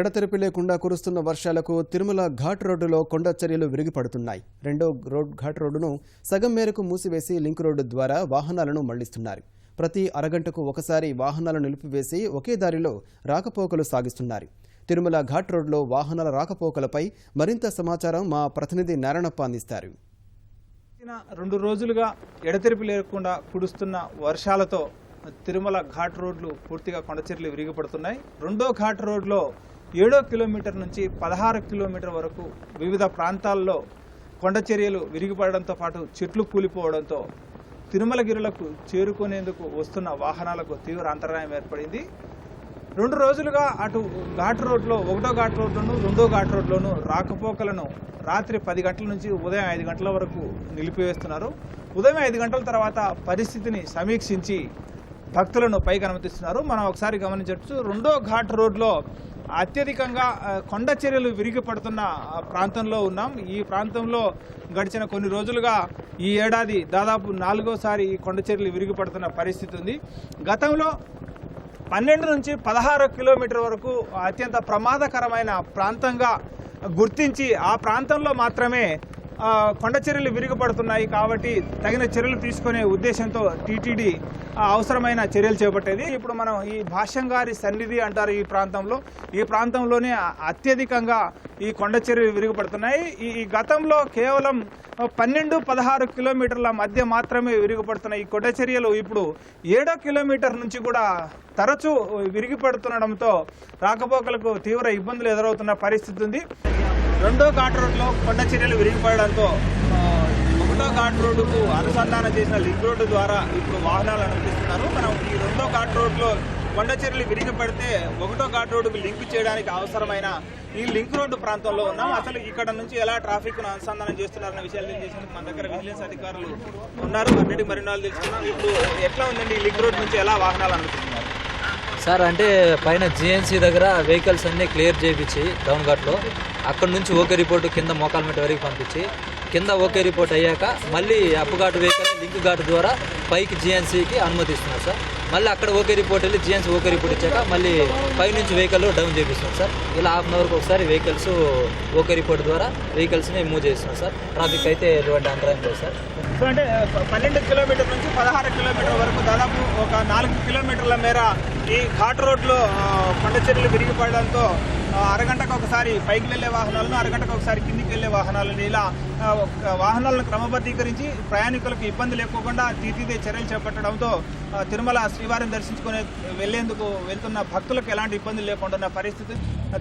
ఎడతెరిపి లేకుండా కురుస్తున్న వర్షాలకు తిరుమల ఘాట్ రోడ్డులో కొండ చర్యలు విరిగిపడుతున్నాయి. రెండో రోడ్ ఘాట్ రోడ్డును సగం మేరకు మూసివేసి లింక్ రోడ్డు ద్వారా వాహనాలను మళ్ళిస్తున్నారు. ప్రతి అరగంటకు ఒకసారి వాహనాలు నిలిపివేసి ఒకే దారిలో రాకపోకలు సాగిస్తున్నారు. తిరుమల ఘాట్ రోడ్లో వాహనాల రాకపోకలపై మరింత సమాచారం మా ప్రతినిధి నారాయణప్ప అందిస్తారు. రెండు రోజులుగా ఎడతెరిపి లేకుండా కురుస్తున్న వర్షాలతో తిరుమల ఘాట్ రోడ్లు పూర్తిగా కొండచెర్లు విరిగిపడుతున్నాయి. రెండో ఘాట్ రోడ్లో ఏడో కిలోమీటర్ నుంచి పదహారు కిలోమీటర్ వరకు వివిధ ప్రాంతాల్లో కొండ చర్యలు విరిగిపడడంతో పాటు చెట్లు కూలిపోవడంతో తిరుమలగిరులకు చేరుకునేందుకు వస్తున్న వాహనాలకు తీవ్ర అంతరాయం ఏర్పడింది. రెండు రోజులుగా అటు ఘాట్ రోడ్లో ఒకటో ఘాట్ రోడ్లోను రెండో ఘాట్ రోడ్లోను రాకపోకలను రాత్రి పది గంటల నుంచి ఉదయం ఐదు గంటల వరకు నిలిపివేస్తున్నారు. ఉదయం ఐదు గంటల తర్వాత పరిస్థితిని సమీక్షించి భక్తులను పైకి అనుమతిస్తున్నారు. మనం ఒకసారి గమనించవచ్చు రెండో ఘాట్ రోడ్లో అత్యధికంగా కొండ చర్యలు విరిగి పడుతున్న ఆ, ప్రాంతంలో ఉన్నాం. ఈ ప్రాంతంలో గడిచిన కొన్ని రోజులుగా ఈ ఏడాది దాదాపు నాలుగోసారి ఈ కొండ చర్యలు విరిగి పడుతున్న పరిస్థితి ఉంది. గతంలో పన్నెండు నుంచి పదహారు కిలోమీటర్ వరకు అత్యంత ప్రమాదకరమైన ప్రాంతంగా గుర్తించి ఆ ప్రాంతంలో మాత్రమే కొండ చర్యలు విరిగిపడుతున్నాయి కాబట్టి తగిన చర్యలు తీసుకునే ఉద్దేశంతో టీటీడీ అవసరమైన చర్యలు చేపట్టేది. ఇప్పుడు మనం ఈ భాష్యం గారి సన్నిధి అంటారు ఈ ప్రాంతంలో. ఈ ప్రాంతంలోనే అత్యధికంగా ఈ కొండ చర్యలు విరిగిపడుతున్నాయి. ఈ ఈ గతంలో కేవలం పన్నెండు పదహారు కిలోమీటర్ల మధ్య మాత్రమే విరిగిపడుతున్న ఈ కొండ చర్యలు ఇప్పుడు ఏడో కిలోమీటర్ నుంచి కూడా తరచూ విరిగిపడుతుండడంతో రాకపోకలకు తీవ్ర ఇబ్బందులు ఎదురవుతున్న పరిస్థితి ఉంది. రెండో ఘాట్ రోడ్లో కొండ చర్యలు విరిగిపడడంతో ఒకటో ఘాట్ రోడ్డుకు అనుసంధానం చేసిన లింక్ రోడ్డు ద్వారా ఇప్పుడు వాహనాలు అనుమతిస్తున్నారు. మనం ఈ రెండో ఘాట్ రోడ్లో కొండ చర్యలు విరిగిపడితే ఒకటో ఘాట్ రోడ్డుకు లింక్ చేయడానికి అవసరమైన ఈ లింక్ రోడ్డు ప్రాంతంలో ఉన్నాం. అసలు ఇక్కడ నుంచి ఎలా ట్రాఫిక్ను అనుసంధానం చేస్తున్నారన్న విషయాలు తెలియజేసేందుకు మన దగ్గర విజిలెన్స్ అధికారులు ఉన్నారు. అన్నిటి వాళ్ళు తెలుసుకున్నాం ఇప్పుడు ఎట్లా ఉందండి ఈ లింక్ రోడ్ నుంచి ఎలా వాహనాలు అనుకుంటున్నారు సార్ అంటే పైన జిఎన్సీ దగ్గర వెహికల్స్ అన్ని క్లియర్ చేయించి డౌన్ ఘాట్లో అక్కడ నుంచి ఓకే రిపోర్ట్ కింద మోకాలమెట్ వరకు పంపించి కింద ఓకే రిపోర్ట్ అయ్యాక మళ్ళీ అప్పు ఘాట్ వెహికల్ లింక్ ఘాటు ద్వారా పైకి జిఎన్సీకి అనుమతిస్తున్నారు సార్. మళ్ళీ అక్కడ ఓకే రిపోర్ట్ వెళ్ళి G N C okay report ఇచ్చాక మళ్ళీ పై నుంచి వెహికల్ డౌన్ చేపిస్తున్నాం సార్. ఇలా హాఫ్ అన్ అవర్కి ఒకసారి వెహికల్స్ ఓకే రిపోర్ట్ ద్వారా వెహికల్స్ని మూవ్ చేస్తున్నాం సార్. ట్రాఫిక్ అయితే ఎటువంటి అంతరాయం లేదు సార్. సో అంటే పన్నెండు కిలోమీటర్ నుంచి పదహారు కిలోమీటర్ వరకు దాదాపు ఒక నాలుగు కిలోమీటర్ల మేర ఈ ఘాట్ రోడ్లో ఆ, కొండ చర్యలు విరిగిపడడంతో అరగంటకు ఒకసారి పైకి వెళ్ళే వాహనాలను అరగంటకు ఒకసారి కిందికి వెళ్ళే వాహనాలను ఇలా వాహనాలను క్రమబద్ధీకరించి ప్రయాణికులకు ఇబ్బంది లేకోకుండా తీర్చిదే చర్యలు చేపట్టడంతో తిరుమల శ్రీవారిని దర్శించుకునే వెళ్ళేందుకు వెళ్తున్న భక్తులకు ఎలాంటి ఇబ్బంది లేకుండా ఉన్న పరిస్థితి.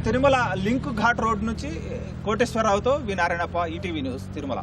తిరుమల లింక్ ఘాట్ రోడ్ నుంచి కోటేశ్వరరావుతో V Narayanappa ETV news Tirumala.